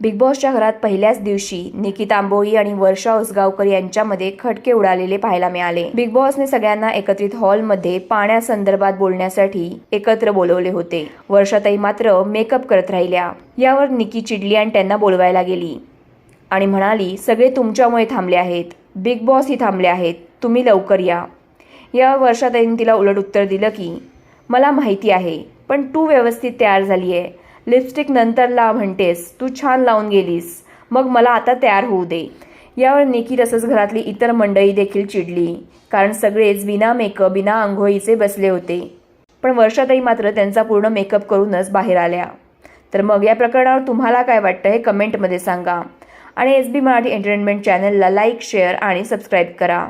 Big बॉसच्या घरात पहिल्याच दिवशी निकिता आंबोळी आणि वर्षा उसगावकर यांच्यामध्ये खटके उडालेले पाहायला मिळाले. बिग बॉसने सगळ्यांना एकत्रित हॉलमध्ये पाण्यासंदर्भात बोलण्यासाठी एकत्र बोलवले होते. वर्षाताई मात्र मेकअप करत राहिल्या. यावर निकी चिडली आणि त्यांना बोलवायला गेली. आणि म्हणाली सगळे तुमच्यामुळे थांबले आहेत. बिग बॉसही थांबले आहेत. तुम्ही लवकर या. या वर्षाताईंनी तिला उलट उत्तर दिलं की मला माहिती आहे पण तू व्यवस्थित तयार झाली आहे लिपस्टिक नंतर ला म्हणतेस तू छान लावून गेलीस मग मला आता तयार होऊ दे. यावर निकी तसंच घरातली इतर मंडळी देखील चिडली कारण सगळेच बिना मेकअप बिना आंघोळीचे बसले होते. पण वर्षाताई मात्र त्यांचा पूर्ण मेकअप करूनच बाहेर आल्या. तर मग या प्रकरणावर तुम्हाला काय वाटतं हे कमेंटमध्ये सांगा. आणि एस बी मराठी एंटरटेनमेंट चॅनलला लाईक शेअर आणि सबस्क्राईब करा.